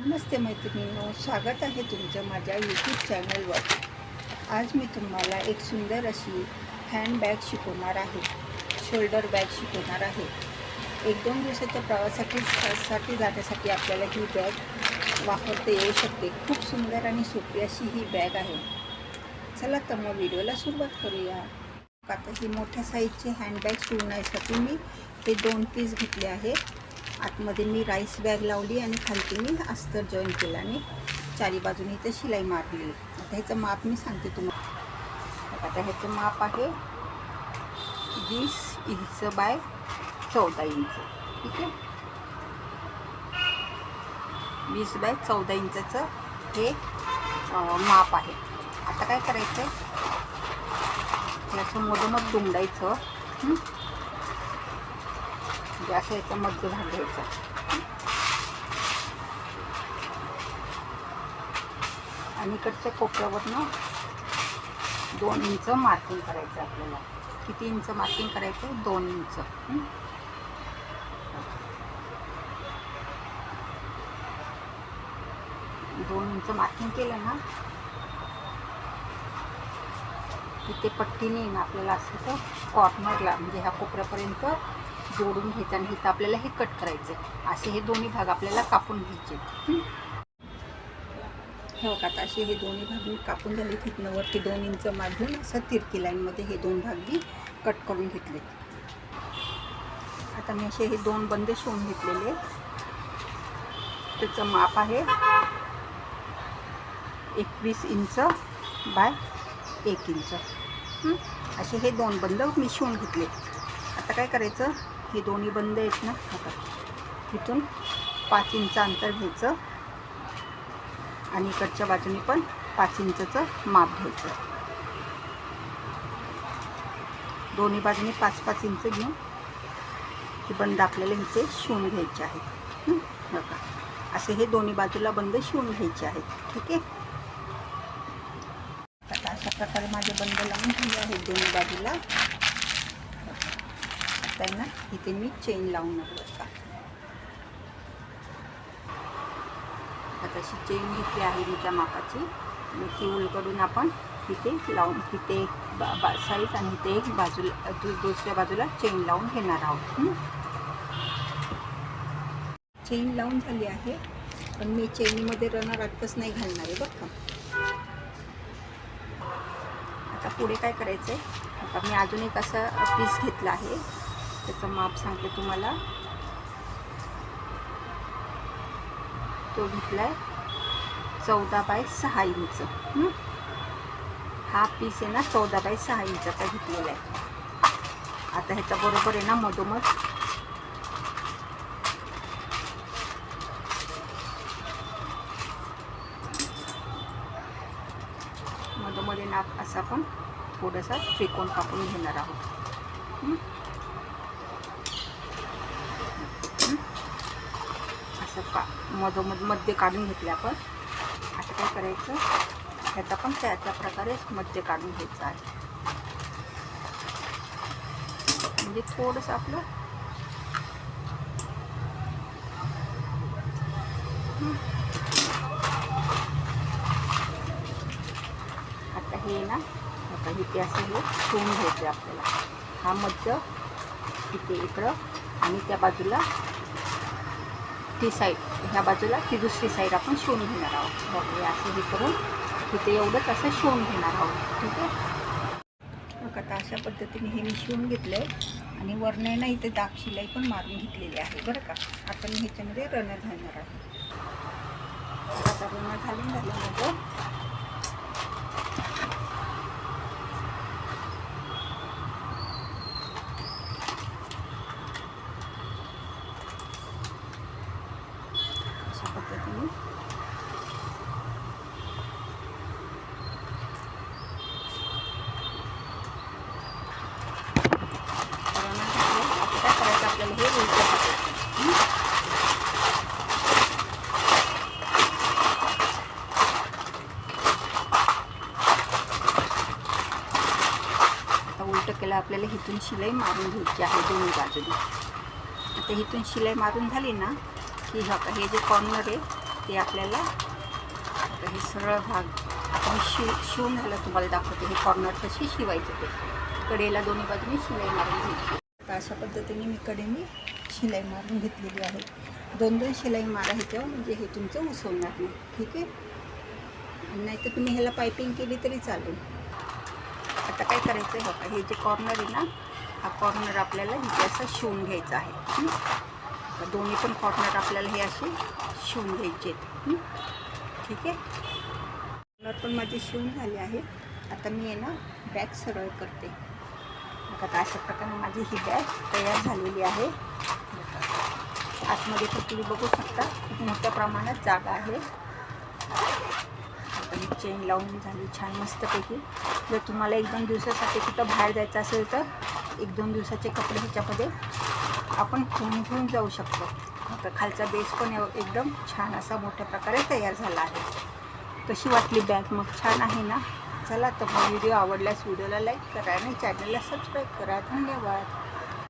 नमस्ते मैत्रिणींनो स्वागत आहे तुमचं माझ्या यूट्यूब चॅनलवर आज मी तुम्हाला एक सुंदर अशी हँडबॅग शिकवणार आहे शोल्डर बॅग शिकवणार आहे. एक दोन दिवसाच्या प्रवासासाठी साठी जाण्यासाठी आपल्याला ही बॅग वापरता येऊ शकते. खूप सुंदर आणि सोपी अशी ही बॅग आहे. चला तर मग व्हिडिओला सुरुवात करूया. आता ही मोठ्या साईजची हँडबॅग शिवण्यासाठी मी हे दोन पीस घेतले आहे आतमध्ये मी राईस बॅग लावली आणि खालती मी अस्तर जॉईन केलं आणि चारी बाजूने इथं शिलाई मारली. आता ह्याचं माप मी सांगते तुम्हाला. आता ह्याचं माप आहे वीस इंच बाय चौदा इंच. ठीक आहे? वीस बाय चौदा इंचाचं हे माप आहे. आता काय करायचं आहे याचं मधोमध दुमडायचं म्हणजे असं याचा मध्य भाग घ्यायचा. आणि इकडच्या कोपऱ्यावरनं दोन इंच मार्किंग करायचं आपल्याला. किती इंच मार्किंग करायचं? दोन इंच. दोन इंच मार्किंग केलं ना तिथे पट्टीने ना आपल्याला असं तर कॉर्नरला म्हणजे ह्या कोपऱ्यापर्यंत जोडून घ्यायचं आणि इथं आपल्याला हे कट करायचं असे हे दोन्ही भाग आपल्याला कापून घ्यायचे. हो का बघा आता असे हे दोन्ही भाग मी कापून झाले. तिथनं वरती दोन इंच मागून असं तिरकी लाईनमध्ये हे दोन भाग मी कट करून घेतले. आता मी असे हे दोन बंद शिवून घेतलेले त्याचं माप आहे एकवीस इंच बाय एक इंच. असे हे दोन बंद मी शिवून घेतले. आता काय करायचं? हे दोन्ही बंद आहेत ना. आता इथून पाच इंच अंतर घ्यायचं. आणि इकडच्या बाजूने पण पाच इंचचं माप घ्यायचं. दोन्ही बाजूने पाच पाच इंच घेऊन हे बंद आपल्याला इथे शिवून घ्यायचे आहेत. बघा. असे हे दोन्ही बाजूला बंद शिवून घ्यायचे आहेत. ठीक आहे? आता अशा प्रकारे माझे बंद लावून झाले आहेत दोन्ही बाजूला. आहे ना इथे मी चेन लावून का आता अशी चेन घेतली आहे मी त्या मापाची ती उलकडून आपण तिथे लावून तिथे एक बा साईड आणि ते एक बाजूला दुसऱ्या बाजूला चेन लावून घेणार आहोत. चेन लावून झाली आहे. पण मी चेनीमध्ये रनर आटकच नाही घालणार आहे बरं का. आता पुढे काय करायचं आहे आता मी अजून एक असा पीस घेतला आहे. त्याचं माप सांगते तुम्हाला. तो घेतला आहे चौदा बाय सहा इंच. हा? पीस आहे ना चौदा बाय सहा इंचाचा घेतलेला आहे. आता ह्याच्या बरोबर आहे ना मधोमध. मधोमध्ये नाप असा आपण थोडासा त्रिकोण कापून घेणार आहोत हं? हं? असं का मधोमध मध्य काढून घेतले आपण. आता काय करायचं? ह्याचा पण त्या प्रकारेच प्रकारे मध्य काढून घ्यायचं आहे. म्हणजे थोडंसं आपलं आता हे ना आता इथे असं हे शिवून घ्यायचं आपल्याला. हा मध्य इथे इकडं आणि त्या बाजूला ती साईड ह्या बाजूला ती दुसरी साईड आपण शिवून घेणार आहोत. बघूया असं हे करून तिथे एवढंच असं शिवून घेणार आहोत. ठीक आहे? मग आता अशा पद्धतीने हे मी शिवून घेतलं आहे आणि वरणे ना इथे दाग शिलाई पण मारून घेतलेली आहे बरं का? आता मी ह्याच्यामध्ये रनर घालणार आहे आता रनर घालून झालं माझं अशा पद्धतीने रनर घातलं. आता काय करायचं आपल्याला हे उलटं टाकायचं हं? आता आपल्याला हिथून शिलाई मारून घ्यायची आहे दोन्ही बाजूने. आता हिथून शिलाई मारून झाली ना की हा हे जे कॉर्नर आहे ते आपल्याला आता हे सरळ भाग आपण शिव शिवून झाला तुम्हाला दाखवते. हे कॉर्नर कशी शिवायचं ते. कडेला दोन्ही बाजूने शिलाई मारून घ्यायची. आता अशा पद्धतीने मी कडेने शिलाई मारून घेतलेली आहे. दोन दोन शिलाई मारा ह्याच्यावर म्हणजे हे तुमचं उसवणार नाही. ठीक आहे? नाही तर तुम्ही ह्याला पायपिंग केली तरी चालेल. आता काय करायचं आहे बघा हे जे कॉर्नर आहे ना हा कॉर्नर आपल्याला इथे असं शिवून घ्यायचा आहे. दोन्ही पण कॉर्नर आपल्याला हे असे शिवून घ्यायचे आहेत. ठीक आहे? कॉर्नर पण माझे शिवून झाले आहे. आता मी आहे ना बॅग सरळ करते. बघा आता अशा प्रकारे माझी ही बॅग तयार झालेली आहे. आतमध्ये तर तुम्ही बघू शकता. खूप मोठ्या प्रमाणात जागा आहे. चेन लावून झाली छान मस्तपैकी. जर तुम्हाला एक दोन दिवसासाठी कुठं बाहेर जायचं असेल तर एक दोन दिवसाचे कपडे ह्याच्यामध्ये आपण घेऊन घेऊन जाऊ शकतो. आता खालचा बेस पण एव- एकदम छान असा मोठ्या प्रकारे तयार झाला आहे. कशी वाटली बॅग मग छान आहे ना? चला तर मग व्हिडिओ आवडल्यास व्हिडिओला लाईक करा आणि चॅनलला सबस्क्राईब करा. धन्यवाद.